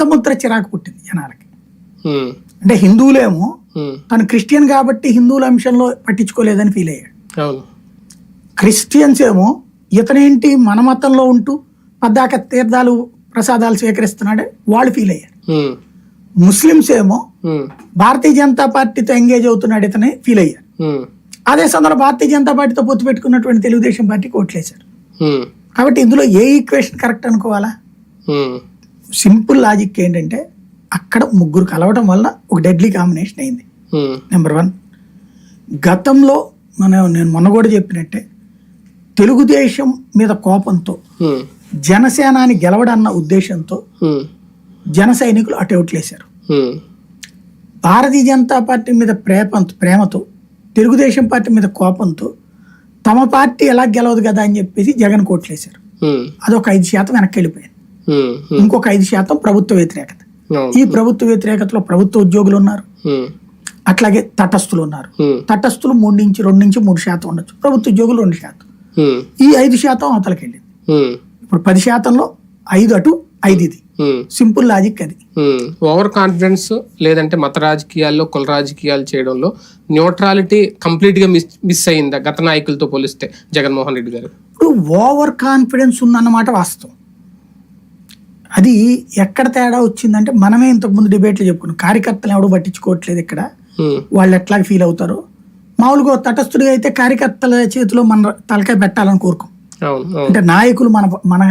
మతముద్ర చిరాకు పుట్టింది జనాలకి. అంటే హిందువులేమో తను క్రిస్టియన్ కాబట్టి హిందువుల అంశంలో పట్టించుకోలేదని ఫీల్ అయ్యాడు. క్రిస్టియన్స్ ఏమో ఇతనేంటి మన మతంలో ఉంటూ పద్దాక తీర్థాలు ప్రసాదాలు స్వీకరిస్తున్నాడే వాళ్ళు ఫీల్ అయ్యారు. ఉమ్, ముస్లిమ్స్ ఏమో భారతీయ జనతా పార్టీతో ఎంగేజ్ అవుతున్నాడు ఇతనే ఫీల్ అయ్యారు. అదే సందర్భంలో భారతీయ జనతా పార్టీతో పొత్తు పెట్టుకున్నటువంటి తెలుగుదేశం పార్టీకి ఓట్లేశారు కాబట్టి ఇందులో ఏ ఈక్వేషన్ కరెక్ట్ అనుకోవాలా? సింపుల్ లాజిక్ ఏంటంటే అక్కడ ముగ్గురు కలవడం వల్ల ఒక డెడ్లీ కాంబినేషన్ అయింది. నెంబర్ వన్ గతంలో మనం నేను మొన్న కూడా చెప్పినట్టే తెలుగుదేశం మీద కోపంతో ఉమ్, జనసేనాని గెలవడన్న ఉద్దేశంతో ఉమ్, జన సైనికులు అటు ఓట్లేశారు ఉమ్, భారతీయ జనతా పార్టీ మీద ప్రేమ ప్రేమతో తెలుగుదేశం పార్టీ మీద కోపంతో తమ పార్టీ ఎలా గెలవదు కదా అని చెప్పేసి జగన్ కోట్లేశారు అదొక ఐదు శాతం వెనక్కి వెళ్ళిపోయింది. ఇంకొక ఐదు శాతం ప్రభుత్వ వ్యతిరేకత. ఈ ప్రభుత్వ వ్యతిరేకతలో ప్రభుత్వ ఉద్యోగులు ఉన్నారు. ఉమ్, అట్లాగే తటస్థులు ఉన్నారు. తటస్థులు మూడు నుంచి రెండు నుంచి మూడు శాతం ఉండొచ్చు. ప్రభుత్వ ఉద్యోగులు రెండు శాతం. ఈ ఐదు శాతం అవతలకి వెళ్ళింది. ఇప్పుడు పది శాతంలో ఐదు అటు ఐదు ఇది. సింపుల్ లాజిక్ అది. ఓవర్ కాన్ఫిడెన్స్ లేదంటే మత రాజకీయాల్లో కుల రాజకీయాలు చేయడంలో న్యూట్రాలిటీ కంప్లీట్గా మిస్ మిస్ అయిందా? గత నాయకులతో పోలిస్తే జగన్మోహన్ రెడ్డి గారు. ఇప్పుడు ఓవర్ కాన్ఫిడెన్స్ ఉందన్నమాట వాస్తవం. అది ఎక్కడ తేడా వచ్చిందంటే మనమే ఇంతకుముందు డిబేట్లు చెప్పుకున్నాం. కార్యకర్తలు ఎవడు పట్టించుకోవట్లేదు ఇక్కడ. ఉమ్, వాళ్ళు ఎట్లా ఫీల్ అవుతారో? మామూలుగా తటస్థుడిగా అయితే కార్యకర్తల చేతిలో మన తలకాయ పెట్టాలని కోరుకోం. అంటే నాయకులు మన మన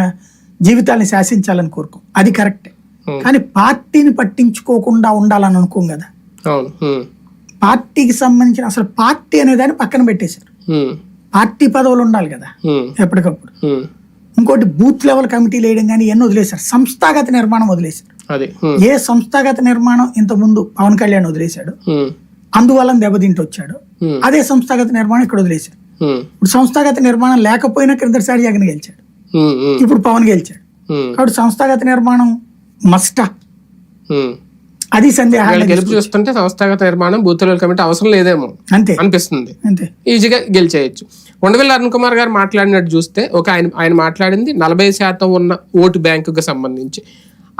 జీవితాన్ని శాసించాలని కోరుకోం. అది కరెక్టే Hmm. కానీ పార్టీని పట్టించుకోకుండా ఉండాలని అనుకోం కదా. ఉమ్, పార్టీకి సంబంధించిన అసలు పార్టీ అనేదాన్ని పక్కన పెట్టేశారు. పార్టీ పదవులు ఉండాలి కదా. ఎప్పటికప్పుడు. ఇంకోటి బూత్ లెవెల్ కమిటీలు వేయడం కానీ ఇవన్నీ వదిలేశారు. సంస్థాగత నిర్మాణం వదిలేశారు. ఏ సంస్థాగత నిర్మాణం ఇంతకుముందు పవన్ కళ్యాణ్ వదిలేశాడు? అందువల్ల దెబ్బతింటూ వచ్చాడు. అదే సంస్థాగత నిర్మాణం ఇక్కడ వదిలేశారు. ఉమ్, ఇప్పుడు సంస్థాగత నిర్మాణం లేకపోయినా క్రిందసారి జగన్ గెలిచాడు. ఇప్పుడు పవన్ గెలిచాడు. కాబట్టి సంస్థాగత నిర్మాణం మస్టా. అది సందేహాలు గెలుపు చూస్తుంటే సంస్థాగత నిర్మాణం బూత్ లెవెల్ కమిటీ అవసరం లేదేమో అంతే. అనిపిస్తుంది. అంతే. ఈజీగా గెలిచేయచ్చు. ఉండవల్లి అరుణ్ కుమార్ గారు మాట్లాడినట్టు చూస్తే ఒక ఆయన ఆయన మాట్లాడింది నలభై శాతం ఉన్న ఓటు బ్యాంకుకి సంబంధించి.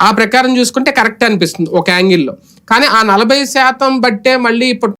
ఆ ప్రకారం చూసుకుంటే కరెక్ట్ అనిపిస్తుంది ఒక యాంగిల్లో. కానీ ఆ నలభై శాతం బట్టే మళ్ళీ ఇప్పుడు